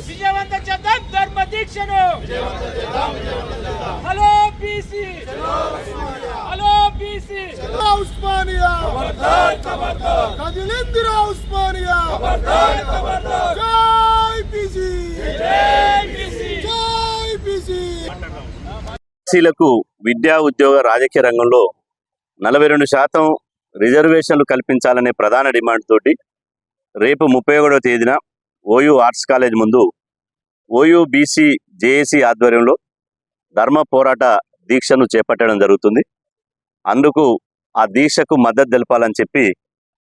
విజయవంతం చేద్దాం ధర్మ దీక్షను hello BC hello BC Osmania కదిలిందిరా Osmania జై బీసీ జై బీసీ ఎస్సీలకు విద్యా ఉద్యోగ రాజకీయ రంగంలో నలభై రెండు శాతం రిజర్వేషన్లు కల్పించాలనే ప్రధాన డిమాండ్ తోటి రేపు ముప్పై ఒకటో తేదీన ఓయూ ఆర్ట్స్ కాలేజ్ ముందు ఓయూ బీసీ జేఏసీ ఆధ్వర్యంలో ధర్మ పోరాట దీక్షను చేపట్టడం జరుగుతుంది. అందుకు ఆ దీక్షకు మద్దతు తెలపాలని చెప్పి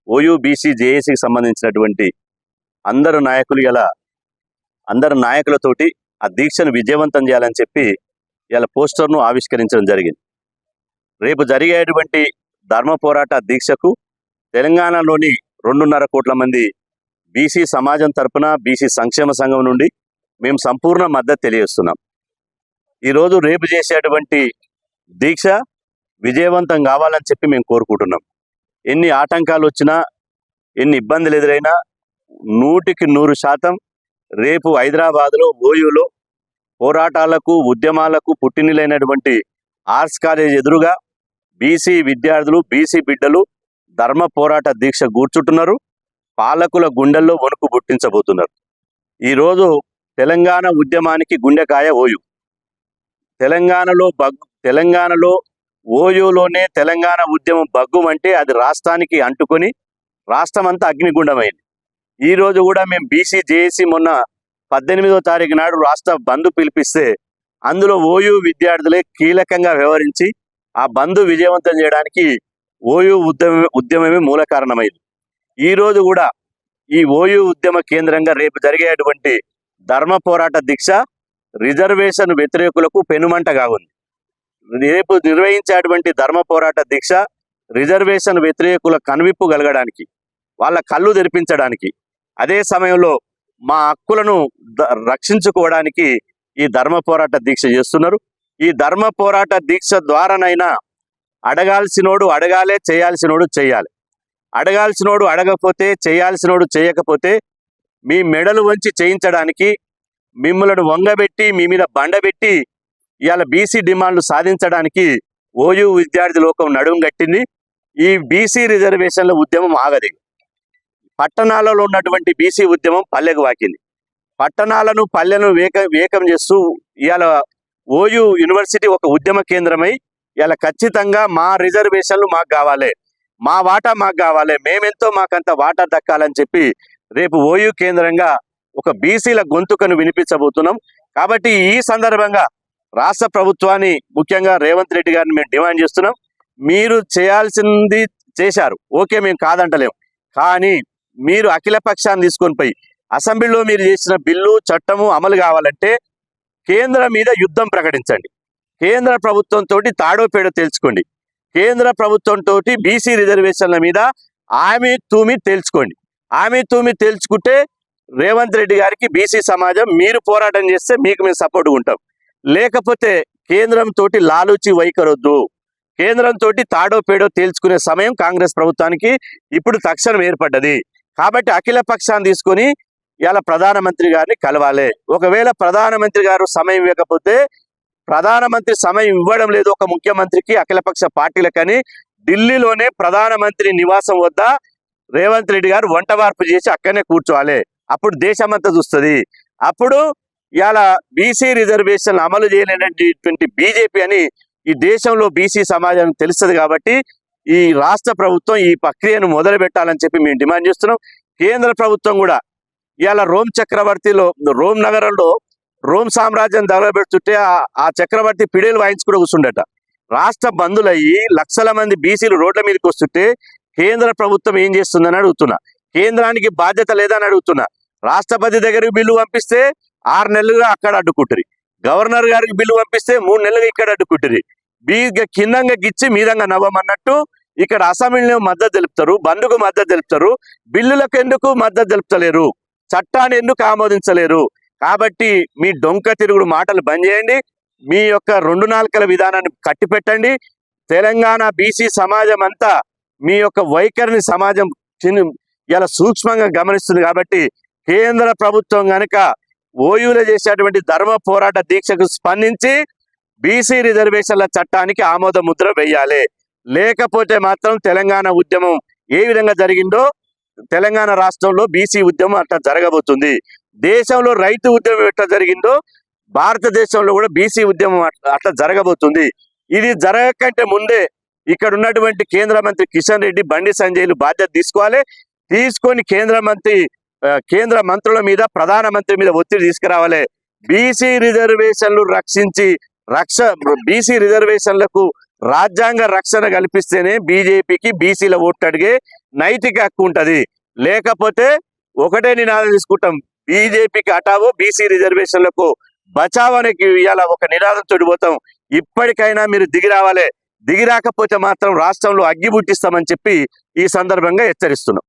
ఓయూ బీసీ జేఏసీకి సంబంధించినటువంటి అందరు నాయకులు ఇలా అందరు నాయకులతోటి ఆ దీక్షను విజయవంతం చేయాలని చెప్పి ఇలా పోస్టర్ను ఆవిష్కరించడం జరిగింది. రేపు జరిగేటువంటి ధర్మ పోరాట దీక్షకు తెలంగాణలోని రెండున్నర కోట్ల మంది బీసీ సమాజం తరపున బీసీ సంక్షేమ సంఘం నుండి మేము సంపూర్ణ మద్దతు తెలియజేస్తున్నాం. ఈరోజు రేపు చేసేటువంటి దీక్ష విజయవంతం కావాలని చెప్పి మేము కోరుకుంటున్నాం. ఎన్ని ఆటంకాలు వచ్చినా ఎన్ని ఇబ్బందులు ఎదురైనా నూటికి నూరు శాతం రేపు హైదరాబాద్లో ఓయూలో పోరాటాలకు ఉద్యమాలకు పుట్టినిలైనటువంటి ఆర్ట్స్ కాలేజ్ ఎదురుగా బీసీ విద్యార్థులు బీసీ బిడ్డలు ధర్మ పోరాట దీక్ష కూర్చుంటున్నారు పాలకుల గుండెల్లో వణుకు పుట్టించబోతున్నారు. ఈరోజు తెలంగాణ ఉద్యమానికి గుండెకాయ ఓయు. తెలంగాణలో బగ్గు తెలంగాణలో ఓయూలోనే తెలంగాణ ఉద్యమం బగ్గుమంటే అది రాష్ట్రానికి అంటుకొని రాష్ట్రం అంతా అగ్నిగుండమైంది. ఈ రోజు కూడా మేము బీసీ జేఏసీ మొన్న పద్దెనిమిదో తారీఖు నాడు రాష్ట్ర బంద్ పిలిపిస్తే అందులో ఓయూ విద్యార్థులే కీలకంగా వ్యవహరించి ఆ బంద్ విజయవంతం చేయడానికి ఓయూ ఉద్యమ ఉద్యమమే మూల కారణమైంది. ఈ రోజు కూడా ఈ ఓయూ ఉద్యమ కేంద్రంగా రేపు జరిగేటువంటి ధర్మ పోరాట దీక్ష రిజర్వేషన్ వ్యతిరేకులకు పెనుమంటగా ఉంది రేపు నిర్వహించేటువంటి ధర్మ పోరాట దీక్ష రిజర్వేషన్ వ్యతిరేకుల కనువిప్పు కలగడానికి వాళ్ళ కళ్ళు తెరిపించడానికి అదే సమయంలో మా హక్కులను ద- రక్షించుకోవడానికి ఈ ధర్మ పోరాట దీక్ష చేస్తున్నారు. ఈ ధర్మ పోరాట దీక్ష ద్వారానైనా అడగాల్సినోడు అడగాలే చేయాల్సినోడు చేయాలి. అడగాల్సినోడు అడగకపోతే చేయాల్సినోడు చేయకపోతే మీ మెడలు వంచి చేయించడానికి మిమ్మలను వంగబెట్టి మీ మీద బండబెట్టి ఇవాళ బీసీ డిమాండ్లు సాధించడానికి ఓయూ విద్యార్థి లోకం నడుము కట్టింది. ఈ బీసీ రిజర్వేషన్ల ఉద్యమం ఆగది. పట్టణాలలో ఉన్నటువంటి బీసీ ఉద్యమం పల్లెకు వాకింది. పట్టణాలను పల్లెను వేక వేకం చేస్తూ ఇవాళ ఓయూ యూనివర్సిటీ ఒక ఉద్యమ కేంద్రమై ఇలా ఖచ్చితంగా మా రిజర్వేషన్లు మాకు కావాలి. మా వాటా మాకు కావాలి. మేమెంతో మాకంత వాటా దక్కాలని చెప్పి రేపు ఓయూ కేంద్రంగా ఒక బీసీల గొంతుకను వినిపించబోతున్నాం. కాబట్టి ఈ సందర్భంగా రాష్ట్ర ప్రభుత్వాన్ని ముఖ్యంగా రేవంత్ రెడ్డి గారిని మేము డిమాండ్ చేస్తున్నాం. మీరు చేయాల్సింది చేశారు. ఓకే మేము కాదంటలేం. కానీ మీరు అఖిల పక్షాన్ని తీసుకొని పోయి అసెంబ్లీలో మీరు చేసిన బిల్లు చట్టము అమలు కావాలంటే కేంద్రం మీద యుద్ధం ప్రకటించండి. కేంద్ర ప్రభుత్వంతో తోటి పేడో తెలుసుకోండి. కేంద్ర ప్రభుత్వంతో బీసీ రిజర్వేషన్ల మీద ఆమె తూమి తేల్చుకోండి ఆమె తూమి తేల్చుకుంటే రేవంత్ రెడ్డి గారికి బీసీ సమాజం మీరు పోరాటం చేస్తే మీకు మేము సపోర్ట్ ఉంటాం. లేకపోతే కేంద్రం తోటి లాలూచి వైఖరొద్దు. కేంద్రం తోటి తాడో పేడో తేల్చుకునే సమయం కాంగ్రెస్ ప్రభుత్వానికి ఇప్పుడు తక్షణం ఏర్పడ్డది. కాబట్టి అఖిల పక్షాన్ని తీసుకొని ఇలా ప్రధానమంత్రి గారిని కలవాలి. ఒకవేళ ప్రధానమంత్రి గారు సమయం ఇవ్వకపోతే ప్రధానమంత్రి సమయం ఇవ్వడం లేదు ఒక ముఖ్యమంత్రికి అఖిలపక్ష పార్టీలకని. ఢిల్లీలోనే ప్రధానమంత్రి నివాసం వద్ద రేవంత్ రెడ్డి గారు వంట వార్పు చేసి అక్కడనే కూర్చోవాలి. అప్పుడు దేశమంతా చూస్తుంది. అప్పుడు ఇలా బీసీ రిజర్వేషన్ అమలు చేయలేనటువంటి బీజేపీ అని ఈ దేశంలో బీసీ సమాజం తెలుస్తుంది కాబట్టి ఈ రాష్ట్ర ప్రభుత్వం ఈ ప్రక్రియను మొదలు పెట్టాలని చెప్పి మేము డిమాండ్ చేస్తున్నాం. కేంద్ర ప్రభుత్వం కూడా ఇవాళ రోమ్ చక్రవర్తిలో రోమ్ నగరంలో రోమ్ సామ్రాజ్యం దగలబెడుతుంటే ఆ- చక్రవర్తి పిడేలు వాయించుకుంటూ కూర్చుండట. రాష్ట్ర బంధులయ్యి లక్షల మంది బీసీలు రోడ్ల మీదకి వస్తుంటే కేంద్ర ప్రభుత్వం ఏం చేస్తుందని అడుగుతున్నా. కేంద్రానికి బాధ్యత లేదని అడుగుతున్నా. రాష్ట్రపతి దగ్గరికి బిల్లు పంపిస్తే ఆరు నెలలుగా అక్కడ అడ్డుకుంటుంది గవర్నర్ గారికి బిల్లు పంపిస్తే మూడు నెలలుగా ఇక్కడ అడ్డుకుంటుంది బీ కిందంగా గిచ్చి మీదంగా నవ్వమన్నట్టు ఇక్కడ అసెంబ్లీలో మద్దతు తెలుపుతారు బంధుకు మద్దతు తెలుపుతారు. బిల్లులకు ఎందుకు మద్దతు తెలుపుతలేరు? చట్టాన్ని ఎందుకు ఆమోదించలేరు? కాబట్టి మీ డొంక తిరుగుడు మాటలు బంద్ చేయండి. మీ యొక్క రెండు నాలుకల విధానాన్ని కట్టిపెట్టండి. తెలంగాణ బీసీ సమాజం అంతా మీ యొక్క వైఖరిని సమాజం ఇలా సూక్ష్మంగా గమనిస్తుంది కాబట్టి కేంద్ర ప్రభుత్వం కనుక ఓయూలో చేసేటువంటి ధర్మ పోరాట దీక్షకు స్పందించి బీసీ రిజర్వేషన్ల చట్టానికి ఆమోద ముద్ర వేయాలి. లేకపోతే మాత్రం తెలంగాణ ఉద్యమం ఏ విధంగా జరిగిందో తెలంగాణ రాష్ట్రంలో బీసీ ఉద్యమం అట్లా జరగబోతుంది. దేశంలో రైతు ఉద్యమం ఎట్లా జరిగిందో భారతదేశంలో కూడా బీసీ ఉద్యమం అట్లా అట్లా జరగబోతుంది. ఇది జరగకంటే ముందే ఇక్కడ ఉన్నటువంటి కేంద్ర మంత్రి కిషన్ రెడ్డి బండి సంజయ్లు బాధ్యత తీసుకోవాలి. తీసుకొని కేంద్ర మంత్రి కేంద్ర మంత్రుల మీద ప్రధానమంత్రి మీద ఒత్తిడి తీసుకురావాలి. బీసీ రిజర్వేషన్లు రక్షించి రక్ష బీసీ రిజర్వేషన్లకు రాజ్యాంగ రక్షణ కల్పిస్తేనే బీజేపీకి బీసీల ఓట్లు అడిగే నైతిక హక్కు ఉంటుంది. లేకపోతే ఒకటే నినాదం తీసుకుంటాం. బీజేపీకి అటావో బీసీ రిజర్వేషన్లకు బచావ్ అనే ఇవాళ ఒక నినాదం తోడిపోతాం ఇప్పటికైనా మీరు దిగి రావాలి. దిగి రాకపోతే మాత్రం రాష్ట్రంలో అగ్గి పుట్టిస్తామని చెప్పి ఈ సందర్భంగా హెచ్చరిస్తున్నాం.